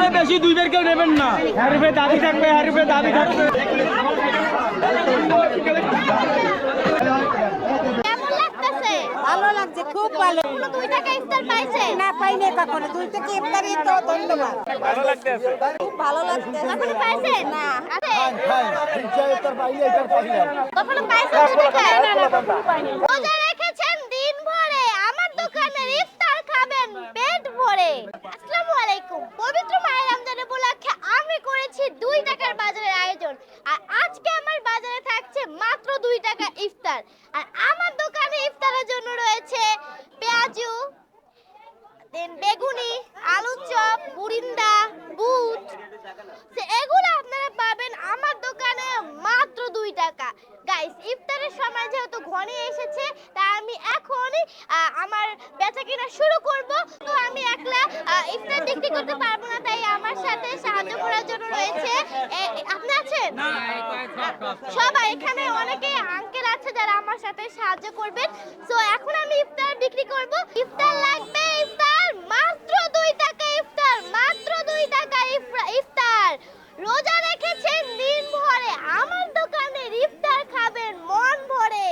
ইফতারে বেশি দুই বের কেউ নেবেন না। হ্যারিফে দাবি থাকবে হ্যারিফে দাবি থাকবে। কেমন লাগতেছে? ভালো লাগছে খুব ভালো। দুই টাকা ইফতার পাইছে? না পাইনি কখনো। দুই ইফতারি তো ধন্যবাদ। খুব ভালো লাগছে। কখনো পাইছে? না। আছে? কখনো পাইছে রোজা রেখেছেন দিন ভরে। আমার দোকানের ইফতার খাবেন পেট ভরে। আসসালামু আলাইকুম। পবিত্র মায়ের রমজান উপলক্ষে আমি করেছি দুই টাকার বাজারের আয়োজন আর আজকে আমার বাজারে থাকছে মাত্র দুই টাকা ইফতার আর আমার দোকানে ইফতারের জন্য রয়েছে পেঁয়াজু দেন বেগুনি আলু চপ বুরিন্দা বুট। তো এগুলো আপনারা পাবেন আমার দোকানে মাত্র দুই টাকা। গাইস ইফতারের সময় যেহেতু ঘনিয়ে এসেছে তাই আমি এখনই আমার বেচা কিনা শুরু করব। তো আমি একলা ইফতার বিক্রি করতে পারব না তাই আমার সাথে সাহায্য করার জন্য রয়েছে। আপনি আছেন? সবাই এখানে অনেকে আঙ্কেল আছে যারা আমার সাথে সাহায্য করবেন। সো এখন আমি ইফতার বিক্রি করব। ইফতার লাগবে ইফতার মাত্র দুই টাকা ইফতার মাত্র দুই টাকা ইফতার। রোজা রেখেছেন দিন ভরে। আমার দোকানের ইফতার খাবেন মন ভরে।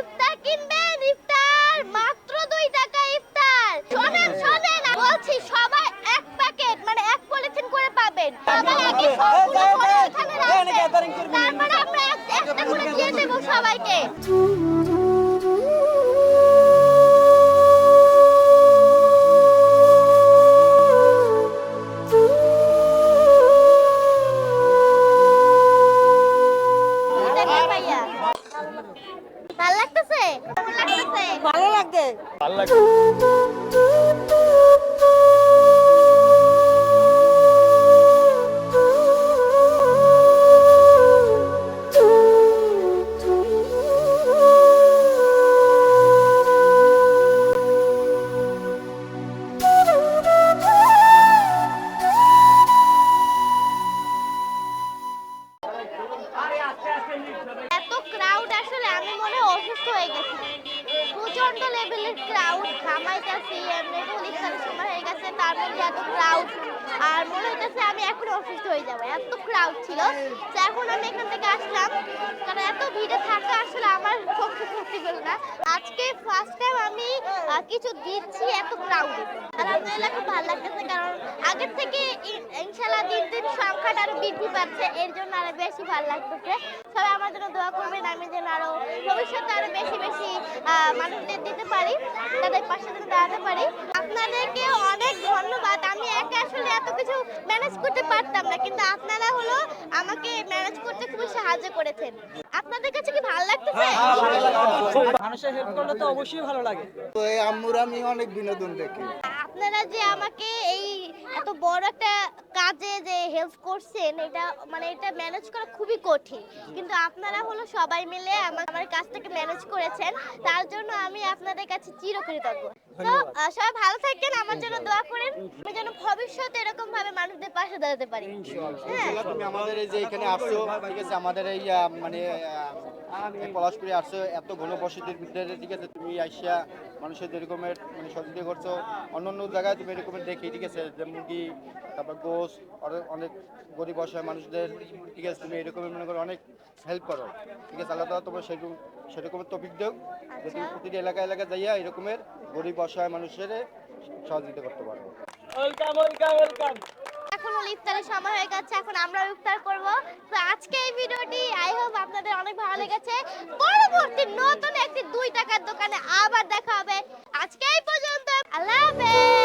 ইফতার কিনবেন ইফতার মাত্র দুই টাকা ইফতার। শোনেন শোনেন বলছি সবাই এক প্যাকেট মানে এক পলিথিন করে পাবেন। সবাই আগে সবগুলো করে এখানে রাখবেন। তারপরে এক- দিয়ে দেবো সবাইকে ভালো লাগতেছে। কেমন লাগতেছে ভালো লাগছে। আমি মনে অসুস্থ হয়ে গেছি। প্রচণ্ড লেভেলের ক্রাউড ঘামাইতেছি এমনি পরীক্ষার সময় হয়ে গেছে, তার মধ্যে এত ক্রাউড আর মনে হইতেছে আমি এখন অসুস্থ হয়ে যাব, এত ক্রাউড ছিল। তো এখন আমি এখান থেকে আসলাম, কারণ এত ভিড়ে থাকা আসলে আমার পক্ষে পসিবল না। আজকে ফার্স্ট টাইম আমি কিছু দিচ্ছি এত ক্রাউডে আলহামদুলিল্লাহ খুব ভালো লাগতেছে, কারণ আগের থেকে ইন- ইনশাল্লাহ দিন দিন সংখ্যাটা আরও বৃদ্ধি পাচ্ছে এর জন্য আরও বেশি ভালো লাগতেছে সবাই আমার জন্য দোয়া করবেন আমি যেন আরও ভবিষ্যতে আরও বেশি বেশি মানুষদের দিতে পারি তাদের পাশে যেন দাঁড়াতে পারি। আপনাদেরকে অনেক ধন্যবাদ। আমি একা আসলে এত কিছু ম্যানেজ করতে পারতাম না কিন্তু আপনারা হলো আমাকে ম্যানেজ করতে খুবই সাহায্য করেছেন। আপনাদের কাছে কি ভালো লাগতেছে? মানুষের হেল্প করলে তো অবশ্যই ভালো লাগে। তো এই আম্মুর আমি অনেক বিনোদন দেখি। আপনারা যে আমাকে এই এত বড় একটা কাজে যে হেল্প করছেন এটা মানে এটা ম্যানেজ করা খুবই কঠিন। কিন্তু আপনারা হলো সবাই মিলে আমার আমার কাজটাকে ম্যানেজ করেছেন তার জন্য আমি আপনাদের কাছে চিরকৃতজ্ঞ। তো সবাই ভালো থাকেন আমার জন্য দোয়া করেন আমি যেন ভবিষ্যতে এরকম ভাবে মানুষদের পাশে দাঁড়াতে পারি। হ্যাঁ। তুমি আমাদের এই যে এখানে আসছো ঠিক আছে আমাদের এই মানে পলাশপুরে আসছো এত ঘনবসতির ভিতরে ঠিক আছে তুমি আইসা মানুষের এরকমের মানে সহযোগিতা করছ অন্য অন্য জায়গায় তুমি এরকমের দেখি ঠিক আছে? যে মুরগি তারপর গোস অনেক গরিব অসহায় মানুষদের ঠিক আছে? তুমি এরকমের মনে করো অনেক হেল্প করো ঠিক আছে? আল্লাহ তাআলা তোমার সেরকম সেরকমের টপিক দেও যে তুমি প্রতিটি এলাকা এলাকা যাইয়া এরকমের গরিব অসহায় মানুষের সহযোগিতা করতে পারো। ওয়েলকাম ওয়েলকাম ওয়েলকাম এখন হলো ইফতারের সময় হয়ে গেছে, এখন আমরা ইফতার করব। তো আজকে এই ভিডিওটি আই হোপ আপনাদের অনেক ভালো লেগেছে। পরবর্তী নতুন একটি দুই টাকার দোকানে আবার দেখা হবে। আজকে এই পর্যন্ত, আল্লাহ হাফেজ!